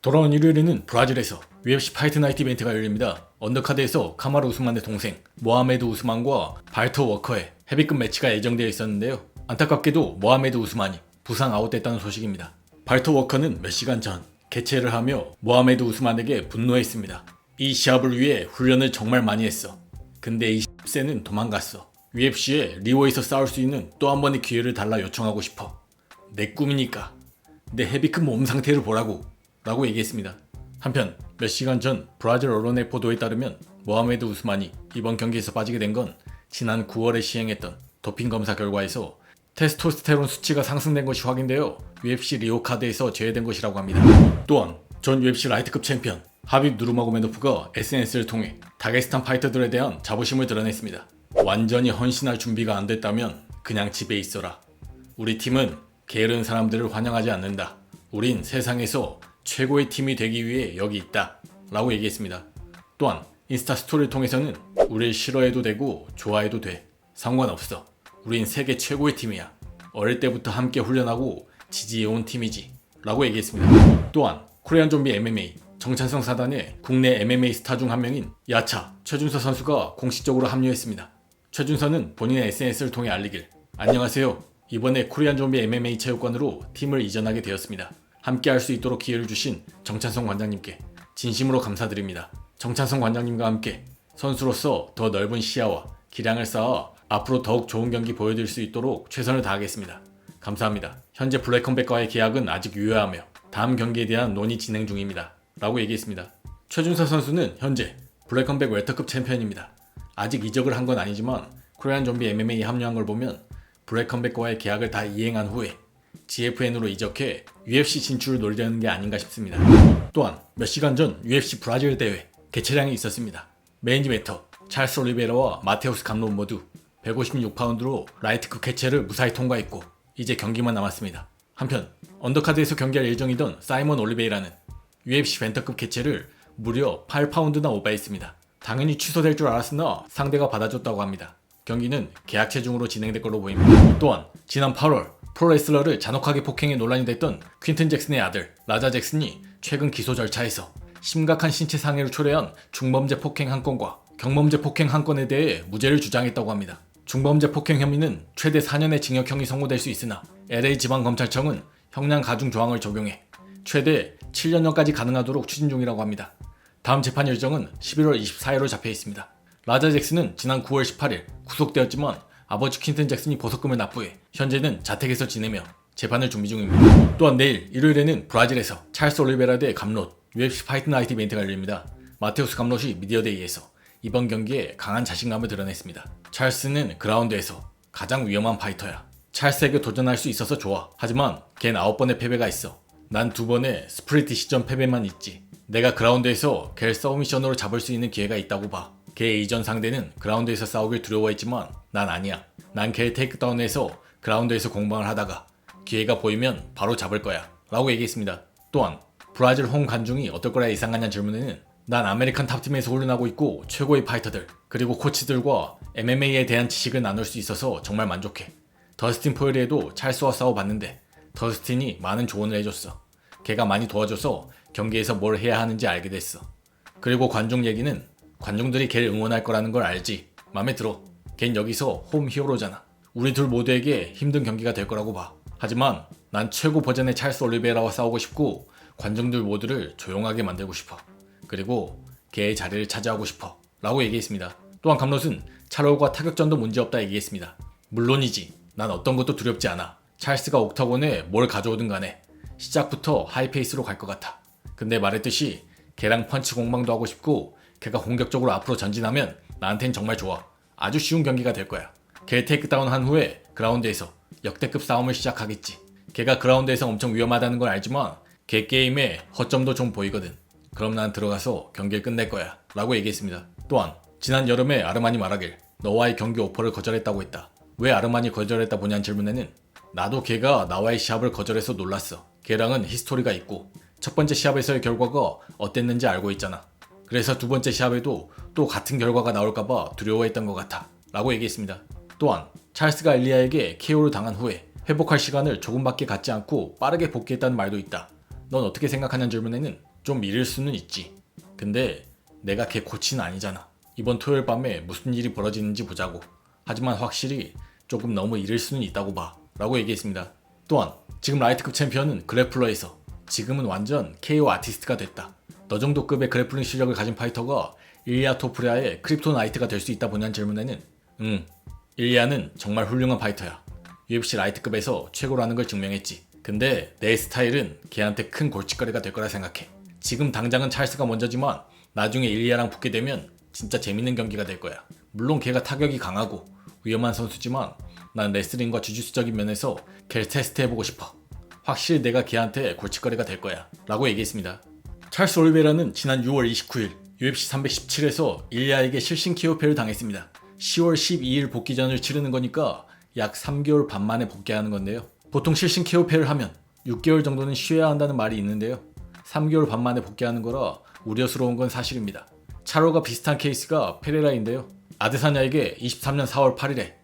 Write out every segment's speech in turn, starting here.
돌아온 일요일에는 브라질에서 UFC 파이트 나이트 이벤트가 열립니다. 언더카드에서 카마르 우스만의 동생 모하메드 우스만과 발터 워커의 헤비급 매치가 예정되어 있었는데요. 안타깝게도 모하메드 우스만이 부상 아웃됐다는 소식입니다. 발터 워커는 몇 시간 전 개최를 하며 모하메드 우스만에게 분노했습니다. 이 시합을 위해 훈련을 정말 많이 했어. 근데 이 ሴ는 도망갔어. UFC에 리오에서 싸울 수 있는 또 한 번의 기회를 달라 요청하고 싶어. 내 꿈이니까. 내 헤비급 몸 상태를 보라고. 라고 얘기했습니다. 한편 몇 시간 전 브라질 언론의 보도에 따르면 모하메드 우스만이 이번 경기에서 빠지게 된 건 지난 9월에 시행했던 도핑 검사 결과에서 테스토스테론 수치가 상승된 것이 확인되어 UFC 리오 카드에서 제외된 것이라고 합니다. 또한 전 UFC 라이트급 챔피언 하빕 누르마고메도프가 SNS를 통해 다게스탄 파이터들에 대한 자부심을 드러냈습니다. 완전히 헌신할 준비가 안 됐다면 그냥 집에 있어라. 우리 팀은 게으른 사람들을 환영하지 않는다. 우린 세상에서 최고의 팀이 되기 위해 여기 있다. 라고 얘기했습니다. 또한 인스타 스토리를 통해서는 우릴 싫어해도 되고 좋아해도 돼. 상관없어. 우린 세계 최고의 팀이야. 어릴 때부터 함께 훈련하고 지지해온 팀이지. 라고 얘기했습니다. 또한 코리안 좀비 MMA 정찬성 사단의 국내 MMA 스타 중 한 명인 야차 최준서 선수가 공식적으로 합류했습니다. 최준서는 본인의 SNS를 통해 알리길 안녕하세요. 이번에 코리안 좀비 MMA 체육관으로 팀을 이전하게 되었습니다. 함께 할 수 있도록 기회를 주신 정찬성 관장님께 진심으로 감사드립니다. 정찬성 관장님과 함께 선수로서 더 넓은 시야와 기량을 쌓아 앞으로 더욱 좋은 경기 보여드릴 수 있도록 최선을 다하겠습니다. 감사합니다. 현재 블랙컴백과의 계약은 아직 유효하며 다음 경기에 대한 논의 진행 중입니다. 라고 얘기했습니다. 최준서 선수는 현재 블랙컴백 웰터급 챔피언입니다. 아직 이적을 한 건 아니지만 코리안 좀비 MMA 합류한 걸 보면 블랙컴백과의 계약을 다 이행한 후에 GFN으로 이적해 UFC 진출을 노리려는 게 아닌가 싶습니다. 또한 몇 시간 전 UFC 브라질 대회 개최량이 있었습니다. 메인 이벤터 찰스 올리베라와 마테우스 감론 모두 156파운드로 라이트급 개최를 무사히 통과했고 이제 경기만 남았습니다. 한편 언더카드에서 경기할 예정이던 사이먼 올리베이라는 UFC 벤터급 개최를 무려 8파운드나 오버했습니다. 당연히 취소될 줄 알았으나 상대가 받아줬다고 합니다. 경기는 계약 체중으로 진행될 걸로 보입니다. 또한 지난 8월 프로레슬러를 잔혹하게 폭행해 논란이 됐던 퀸튼 잭슨의 아들 라자 잭슨이 최근 기소 절차에서 심각한 신체 상해를 초래한 중범죄 폭행 한 건과 경범죄 폭행 한 건에 대해 무죄를 주장했다고 합니다. 중범죄 폭행 혐의는 최대 4년의 징역형이 선고될 수 있으나 LA 지방검찰청은 형량 가중 조항을 적용해 최대 7년형까지 가능하도록 추진 중이라고 합니다. 다음 재판 일정은 11월 24일로 잡혀 있습니다. 라자 잭슨은 지난 9월 18일 구속되었지만 아버지 퀸튼 잭슨이 보석금을 납부해 현재는 자택에서 지내며 재판을 준비 중입니다. 또한 내일 일요일에는 브라질에서 찰스 올리베라 대 감롯 UFC 파이트 나이트 이벤트가 열립니다. 마테우스 감롯이 미디어데이에서 이번 경기에 강한 자신감을 드러냈습니다. 찰스는 그라운드에서 가장 위험한 파이터야. 찰스에게 도전할 수 있어서 좋아. 하지만 걘 9번의 패배가 있어. 난 두 번의 스프리트 시전 패배만 있지. 내가 그라운드에서 걔를 서브미션으로 잡을 수 있는 기회가 있다고 봐. 걔 이전 상대는 그라운드에서 싸우길 두려워했지만 난 아니야. 난 걔를 테이크다운해서 그라운드에서 공방을 하다가 기회가 보이면 바로 잡을 거야. 라고 얘기했습니다. 또한 브라질 홈 관중이 어떨 거라 예상하냐는 질문에는 난 아메리칸 탑팀에서 훈련하고 있고 최고의 파이터들 그리고 코치들과 MMA에 대한 지식을 나눌 수 있어서 정말 만족해. 더스틴 포일에도 찰스와 싸워봤는데 더스틴이 많은 조언을 해줬어. 걔가 많이 도와줘서 경기에서 뭘 해야 하는지 알게 됐어. 그리고 관중 얘기는 관중들이 걔를 응원할 거라는 걸 알지. 맘에 들어. 걘 여기서 홈 히어로잖아. 우리 둘 모두에게 힘든 경기가 될 거라고 봐. 하지만 난 최고 버전의 찰스 올리베라와 싸우고 싶고 관중들 모두를 조용하게 만들고 싶어. 그리고 걔의 자리를 차지하고 싶어. 라고 얘기했습니다. 또한 감롯은 찰올과 타격전도 문제없다 얘기했습니다. 물론이지. 난 어떤 것도 두렵지 않아. 찰스가 옥타곤에 뭘 가져오든 간에 시작부터 하이페이스로 갈 것 같아. 근데 말했듯이 걔랑 펀치 공방도 하고 싶고 걔가 공격적으로 앞으로 전진하면 나한텐 정말 좋아. 아주 쉬운 경기가 될 거야. 걔 테이크다운 한 후에 그라운드에서 역대급 싸움을 시작하겠지. 걔가 그라운드에서 엄청 위험하다는 걸 알지만 걔 게임에 허점도 좀 보이거든. 그럼 난 들어가서 경기를 끝낼 거야. 라고 얘기했습니다. 또한 지난 여름에 아르마니 말하길 너와의 경기 오퍼를 거절했다고 했다. 왜 아르마니 거절했다 보냐는 질문에는 나도 걔가 나와의 시합을 거절해서 놀랐어. 걔랑은 히스토리가 있고 첫 번째 시합에서의 결과가 어땠는지 알고 있잖아. 그래서 두 번째 시합에도 또 같은 결과가 나올까봐 두려워했던 것 같아. 라고 얘기했습니다. 또한 찰스가 엘리아에게 KO를 당한 후에 회복할 시간을 조금밖에 갖지 않고 빠르게 복귀했다는 말도 있다. 넌 어떻게 생각하냐는 질문에는 좀 미룰 수는 있지. 근데 내가 걔 코치는 아니잖아. 이번 토요일 밤에 무슨 일이 벌어지는지 보자고. 하지만 확실히 조금 너무 이를 수는 있다고 봐. 라고 얘기했습니다. 또한 지금 라이트급 챔피언은 그래플러에서 지금은 완전 KO 아티스트가 됐다. 너 정도 급의 그래플링 실력을 가진 파이터가 일리아 토프리아의 크립토 나이트가 될 수 있다 보냐는 질문에는 응. 일리아는 정말 훌륭한 파이터야. UFC 라이트급에서 최고라는 걸 증명했지. 근데 내 스타일은 걔한테 큰 골칫거리가 될 거라 생각해. 지금 당장은 찰스가 먼저지만 나중에 일리아랑 붙게 되면 진짜 재밌는 경기가 될 거야. 물론 걔가 타격이 강하고 위험한 선수지만 난 레슬링과 주짓수적인 면에서 걔를 테스트해보고 싶어. 확실히 내가 걔한테 골칫거리가 될 거야. 라고 얘기했습니다. 찰스 올베라는 지난 6월 29일 UFC 317에서 일리아에게 실신 키오패를 당했습니다. 10월 12일 복귀전을 치르는 거니까 약 3개월 반 만에 복귀하는 건데요. 보통 실신 키오패를 하면 6개월 정도는 쉬어야 한다는 말이 있는데요. 3개월 반 만에 복귀하는 거라 우려스러운 건 사실입니다. 차로가 비슷한 케이스가 페레라인데요. 아드사냐에게 23년 4월 8일에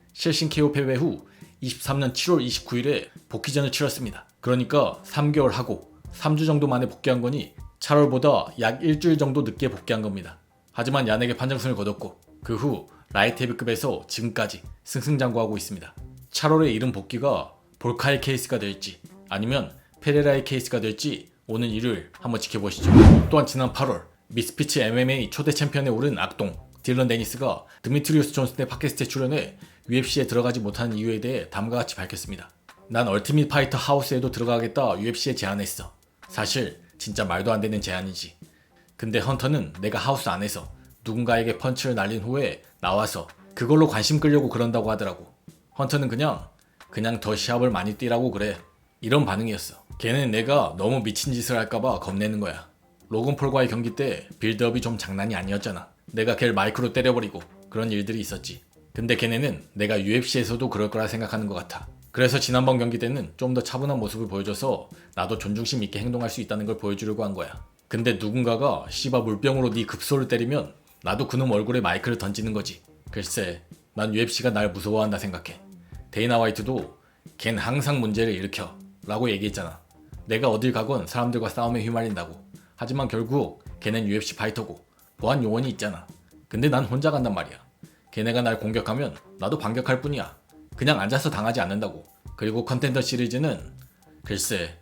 KO 패배 후 23년 7월 29일에 복귀전을 치렀습니다. 그러니까 3개월 하고 3주 정도 만에 복귀한 거니 차롤보다 약 일주일 정도 늦게 복귀한 겁니다. 하지만 얀에게 판정승을 거뒀고 그 후 라이트 헤비급에서 지금까지 승승장구하고 있습니다. 차롤의 이름 복귀가 볼카의 케이스가 될지 아니면 페레라의 케이스가 될지 오는 일요일 한번 지켜보시죠. 또한 지난 8월 미스피치 MMA 초대 챔피언에 오른 악동 딜런 데니스가 드미트리우스 존슨의 팟캐스트에 출연해 UFC에 들어가지 못하는 이유에 대해 다음과 같이 밝혔습니다. 난 얼티밋 파이터 하우스에도 들어가겠다 UFC에 제안했어. 사실 진짜 말도 안 되는 제안이지. 근데 헌터는 내가 하우스 안에서 누군가에게 펀치를 날린 후에 나와서 그걸로 관심 끌려고 그런다고 하더라고. 헌터는 그냥 그냥 더 시합을 많이 뛰라고 그래. 이런 반응이었어. 걔는 내가 너무 미친 짓을 할까봐 겁내는 거야. 로건 폴과의 경기 때 빌드업이 좀 장난이 아니었잖아. 내가 걔를 마이크로 때려버리고 그런 일들이 있었지. 근데 걔네는 내가 UFC에서도 그럴 거라 생각하는 것 같아. 그래서 지난번 경기 때는 좀 더 차분한 모습을 보여줘서 나도 존중심 있게 행동할 수 있다는 걸 보여주려고 한 거야. 근데 누군가가 씨바 물병으로 네 급소를 때리면 나도 그놈 얼굴에 마이크를 던지는 거지. 글쎄, 난 UFC가 날 무서워한다 생각해. 데이나 화이트도 걘 항상 문제를 일으켜 라고 얘기했잖아. 내가 어딜 가건 사람들과 싸움에 휘말린다고. 하지만 결국 걔는 UFC 파이터고 보안 요원이 있잖아. 근데 난 혼자 간단 말이야. 걔네가 날 공격하면 나도 반격할 뿐이야. 그냥 앉아서 당하지 않는다고. 그리고 컨텐더 시리즈는 글쎄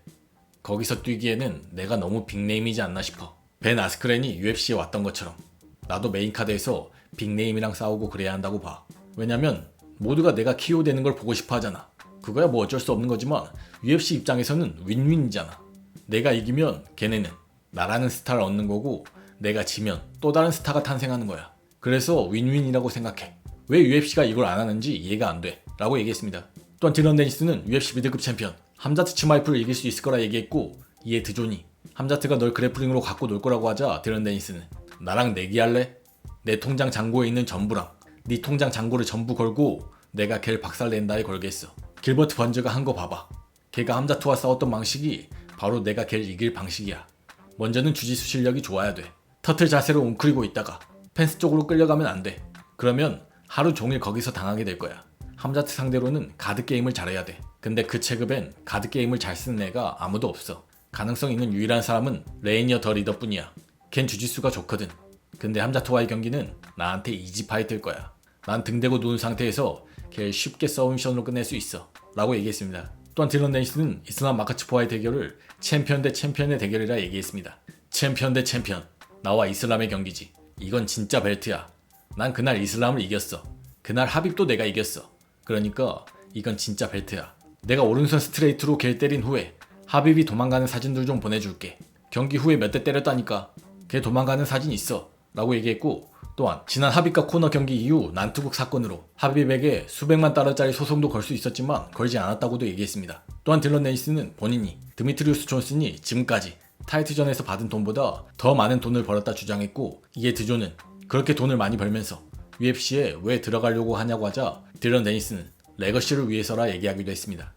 거기서 뛰기에는 내가 너무 빅네임이지 않나 싶어. 벤 아스크렌이 UFC에 왔던 것처럼 나도 메인 카드에서 빅네임이랑 싸우고 그래야 한다고 봐. 왜냐면 모두가 내가 키오 되는 걸 보고 싶어 하잖아. 그거야 뭐 어쩔 수 없는 거지만 UFC 입장에서는 윈윈이잖아. 내가 이기면 걔네는 나라는 스타를 얻는 거고 내가 지면 또 다른 스타가 탄생하는 거야. 그래서 윈윈이라고 생각해. 왜 UFC가 이걸 안 하는지 이해가 안 돼. 라고 얘기했습니다. 또한 딜런 데니스는 UFC 미드급 챔피언 함자트 치마이프를 이길 수 있을 거라 얘기했고 이에 드존이 함자트가 널 그래플링으로 갖고 놀 거라고 하자 딜런 데니스는 나랑 내기할래? 내 통장 잔고에 있는 전부랑 네 통장 잔고를 전부 걸고 내가 걔를 박살낸다에 걸겠어. 길버트 번즈가 한 거 봐봐. 걔가 함자트와 싸웠던 방식이 바로 내가 걔를 이길 방식이야. 먼저는 주짓수 실력이 좋아야 돼. 터틀 자세로 웅크리고 있다가 펜스 쪽으로 끌려가면 안 돼. 그러면 하루 종일 거기서 당하게 될 거야. 함자트 상대로는 가드 게임을 잘해야 돼. 근데 그 체급엔 가드 게임을 잘 쓰는 애가 아무도 없어. 가능성 있는 유일한 사람은 레이니어 더 리더뿐이야. 걘 주짓수가 좋거든. 근데 함자트와의 경기는 나한테 이지 파이트일 거야. 난 등대고 누운 상태에서 걔를 쉽게 서브미션으로 끝낼 수 있어. 라고 얘기했습니다. 또한 딜런 데니스는 이슬람 마카츠포와의 대결을 챔피언 대 챔피언의 대결이라 얘기했습니다. 챔피언 대 챔피언. 나와 이슬람의 경기지. 이건 진짜 벨트야. 난 그날 이슬람을 이겼어. 그날 하빕도 내가 이겼어. 그러니까 이건 진짜 벨트야. 내가 오른손 스트레이트로 걔를 때린 후에 하빕이 도망가는 사진들 좀 보내줄게. 경기 후에 몇 대 때렸다니까. 걔 도망가는 사진 있어. 라고 얘기했고 또한 지난 하빕과 코너 경기 이후 난투극 사건으로 하빕에게 수백만 달러짜리 소송도 걸 수 있었지만 걸지 않았다고도 얘기했습니다. 또한 딜런 네이스는 본인이 드미트리우스 존슨이 지금까지 타이틀전에서 받은 돈보다 더 많은 돈을 벌었다 주장했고 이에 드조는 그렇게 돈을 많이 벌면서 UFC에 왜 들어가려고 하냐고 하자 딜런 데니스는 레거시를 위해서라 얘기하기도 했습니다.